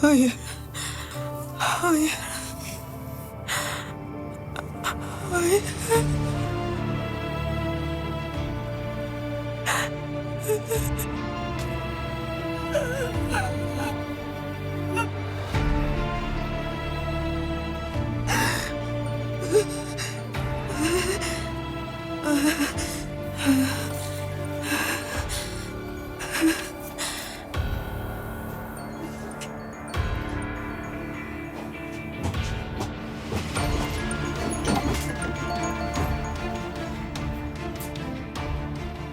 Hayır. Hayır. Hayır.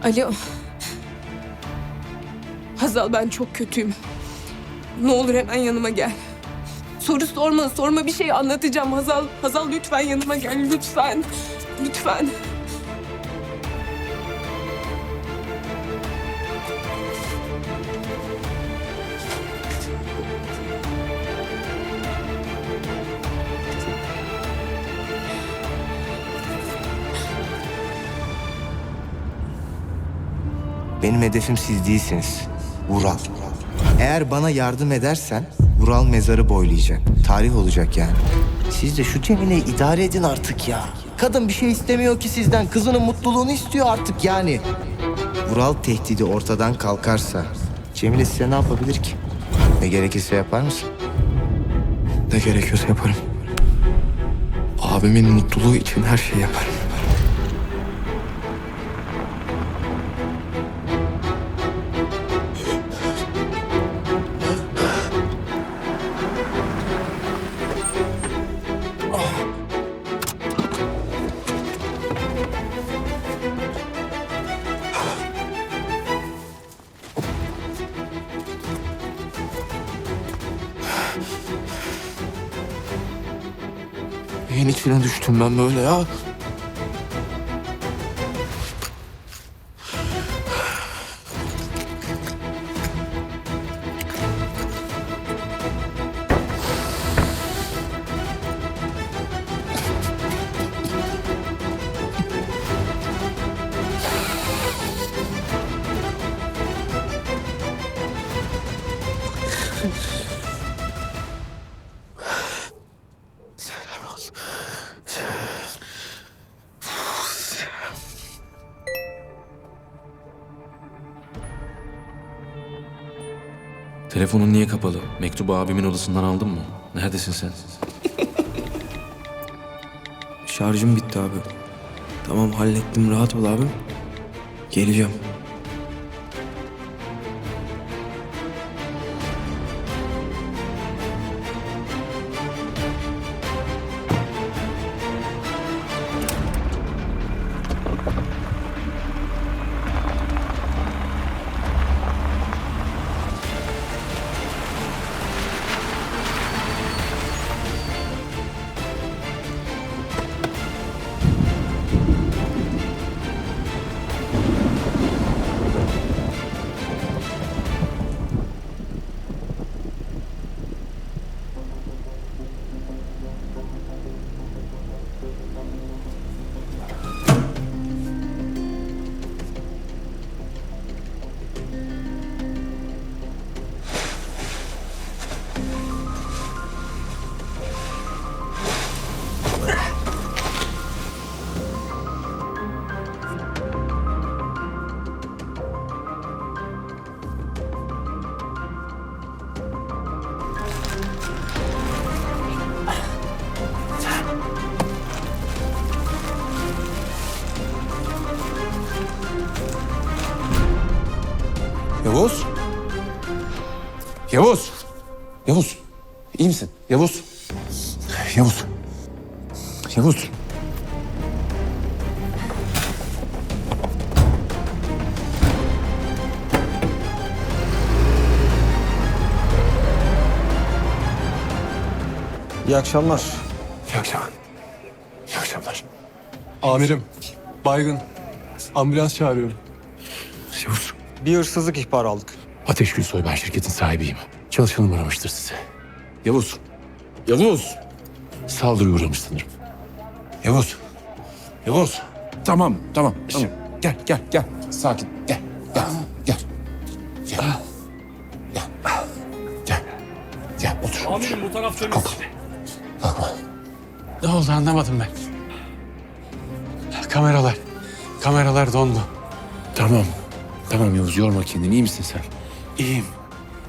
Alo. Hazal ben çok kötüyüm. Ne olur hemen yanıma gel. Soru sorma, sorma bir şey anlatacağım Hazal. Hazal lütfen yanıma gel, lütfen. Lütfen. Benim hedefim siz değilsiniz. Vural. Eğer bana yardım edersen Vural mezarı boylayacak. Tarih olacak yani. Siz de şu Cemile'yi idare edin artık ya. Kadın bir şey istemiyor ki sizden. Kızının mutluluğunu istiyor artık yani. Vural tehdidi ortadan kalkarsa Cemile size ne yapabilir ki? Ne gerekirse yapar mısın? Ne gerekiyorsa yaparım. Abimin mutluluğu için her şeyi yaparım. Neyin içine düştüm ben böyle ya? Telefonun niye kapalı? Mektubu abimin odasından aldın mı? Neredesin sen? Şarjım bitti abi. Tamam hallettim rahat ol abim. Geleceğim. Yavuz. Yavuz. İyi misin? Yavuz. Yavuz. Yavuz. İyi akşamlar. İyi akşamlar. İyi akşamlar. Amirim, baygın. Ambulans çağırıyorum. Yavuz. Bir hırsızlık ihbarı aldık. Ateş Gülsoy ben şirketin sahibiyim. Çalışanım aramıştır size. Yavuz. Yavuz. Saldırı uğramış sanırım. Yavuz. Yavuz. Tamam, tamam. tamam. Gel, gel, gel. Sakin. Gel, gel, gel. Gel. Gel. Gel. Gel, otur. Amirim bu taraf temiz. Kalkma. Ne oldu anlamadım ben. Kameralar. Kameralar dondu. Tamam. Tamam Yavuz, yorma kendini. İyi misin sen? İyiyim.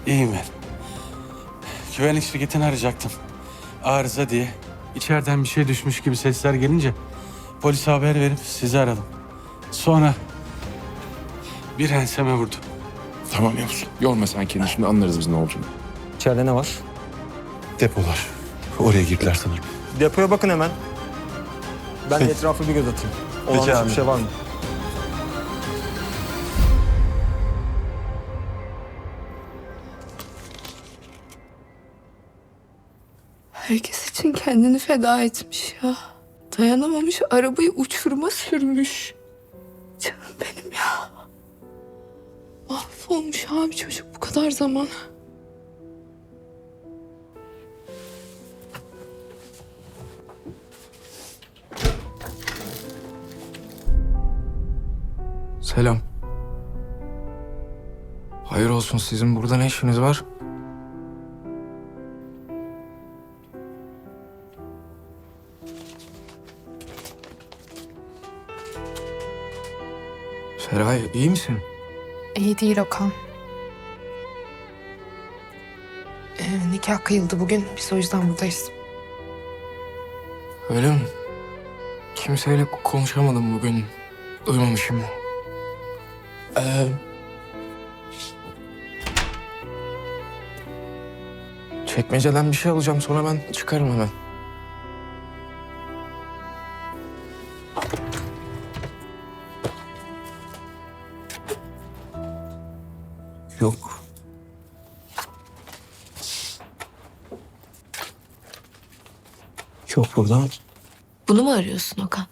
İyiyim ben. Güvenlik şirketini arayacaktım. Arıza diye. İçeriden bir şey düşmüş gibi sesler gelince polise haber verip sizi aradım. Sonra bir enseme vurdu. Tamam Yavuz. Yorma sen kendini. Şimdi anlarız biz ne olduğunu. İçeride ne var? Depolar. Oraya girdiler sanırım. Depoya bakın hemen. Ben de etrafı bir göz atayım. Olağanüstü bir abi. şey var mı? Herkes için kendini feda etmiş ya. Dayanamamış arabayı uçuruma sürmüş. Canım benim ya. Mahvolmuş abi çocuk bu kadar zaman. Selam. Hayır olsun sizin burada ne işiniz var? Feraye iyi misin? İyi değil Okan. Ee, nikah kıyıldı bugün. Biz o yüzden buradayız. Öyle mi? Kimseyle konuşamadım bugün. Uyumamışım. Ee... Çekmeceden bir şey alacağım sonra ben çıkarım hemen. Yok. Yok burada. Bunu mu arıyorsun Okan?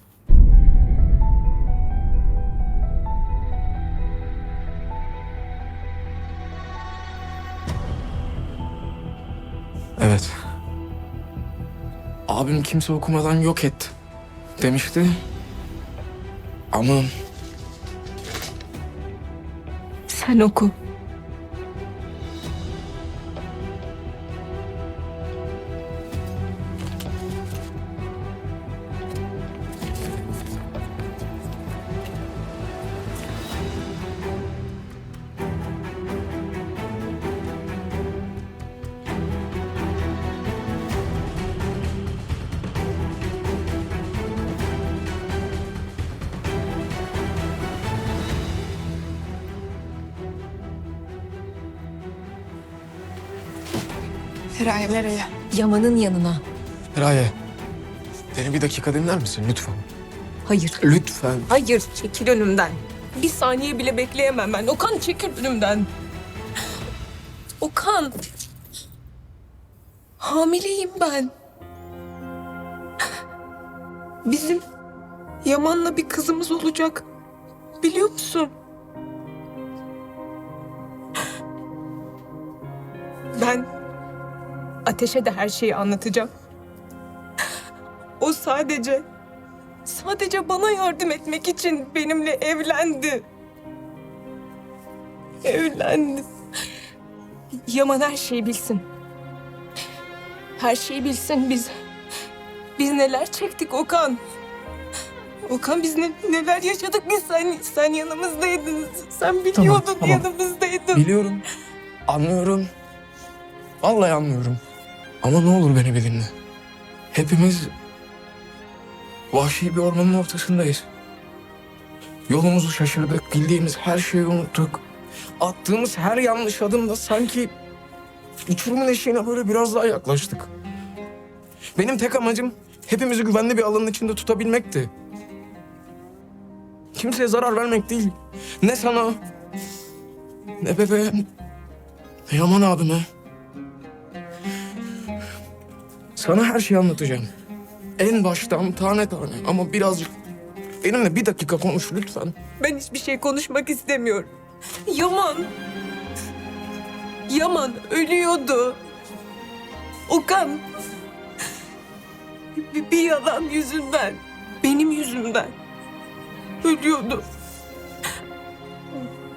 Evet. Abim kimse okumadan yok et demişti. Ama Sen oku. Feraye nereye? Yaman'ın yanına. Feraye, beni bir dakika dinler misin lütfen? Hayır. Lütfen. Hayır çekil önümden. Bir saniye bile bekleyemem ben. Okan çekil önümden. Okan. Hamileyim ben. Bizim Yaman'la bir kızımız olacak. Biliyor musun? Ateş'e de her şeyi anlatacağım. O sadece Sadece bana yardım etmek için benimle evlendi. Evlendi. Yaman her şeyi bilsin. Her şeyi bilsin biz. Biz neler çektik Okan. Okan biz ne- neler yaşadık biz sen sen yanımızdaydın. Sen biliyordun tamam. yanımızdaydın. Biliyorum. Anlıyorum. Vallahi anlıyorum. Ama ne olur beni bir dinle. Hepimiz vahşi bir ormanın ortasındayız. Yolumuzu şaşırdık, bildiğimiz her şeyi unuttuk. Attığımız her yanlış adımda sanki uçurumun eşiğine böyle biraz daha yaklaştık. Benim tek amacım hepimizi güvenli bir alanın içinde tutabilmekti. Kimseye zarar vermek değil. Ne sana, ne bebeğe, ne Yaman abime. Sana her şeyi anlatacağım. En baştan tane tane ama birazcık benimle bir dakika konuş lütfen. Ben hiçbir şey konuşmak istemiyorum. Yaman. Yaman ölüyordu. Okan. Bir, bir yalan yüzünden. Benim yüzümden. ölüyordu.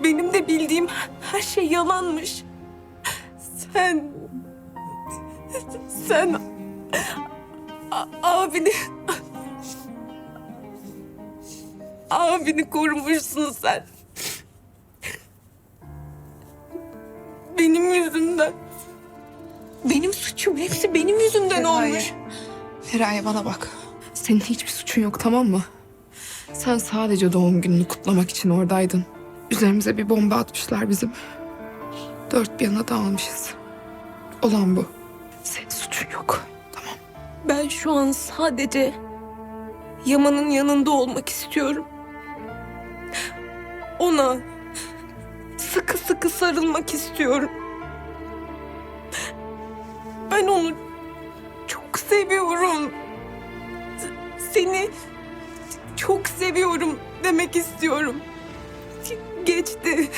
Benim de bildiğim her şey yalanmış. Sen... Sen... a- abini... Abini korumuşsun sen. Benim yüzümden. Benim suçum hepsi benim yüzümden olmuş. Feraye bana bak. Senin hiçbir suçun yok tamam mı? Sen sadece doğum gününü kutlamak için oradaydın. Üzerimize bir bomba atmışlar bizim. Dört bir yana dağılmışız. Olan bu. Ben şu an sadece Yaman'ın yanında olmak istiyorum. Ona sıkı sıkı sarılmak istiyorum. Ben onu çok seviyorum. Seni çok seviyorum demek istiyorum. Geçti.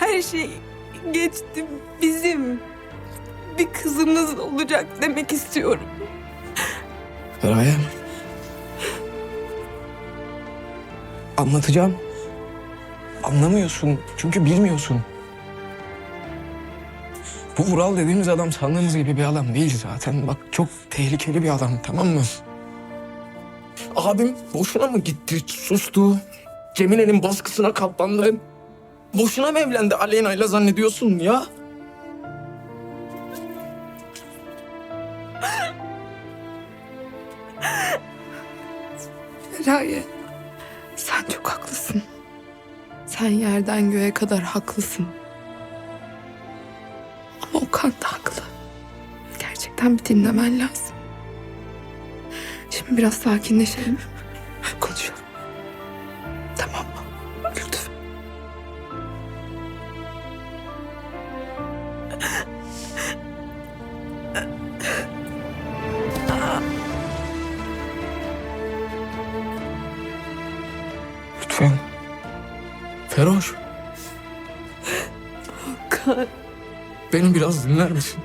Her şey geçti. Bizim bir kızımız olacak demek istiyorum. Feraye. Anlatacağım. Anlamıyorsun çünkü bilmiyorsun. Bu Vural dediğimiz adam sandığımız gibi bir adam değil zaten. Bak çok tehlikeli bir adam tamam mı? Abim boşuna mı gitti, sustu? Cemile'nin baskısına katlandı. Boşuna mı evlendi Aleyna'yla zannediyorsun ya? Feraye. Sen çok haklısın. Sen yerden göğe kadar haklısın. Ama Okan da haklı. Gerçekten bir dinlemen lazım. Şimdi biraz sakinleşelim. Feroş. Okan. Beni biraz dinler misin?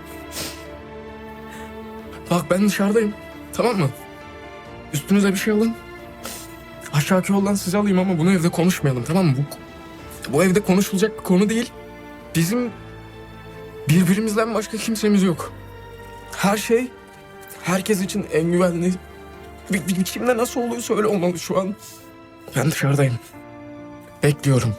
Bak ben dışarıdayım. Tamam mı? Üstünüze bir şey alın. Aşağıki yoldan sizi alayım ama bunu evde konuşmayalım tamam mı? Bu, bu evde konuşulacak bir konu değil. Bizim birbirimizden başka kimsemiz yok. Her şey herkes için en güvenli. Biçimde nasıl oluyorsa öyle olmalı şu an. Ben dışarıdayım. Bekliyorum.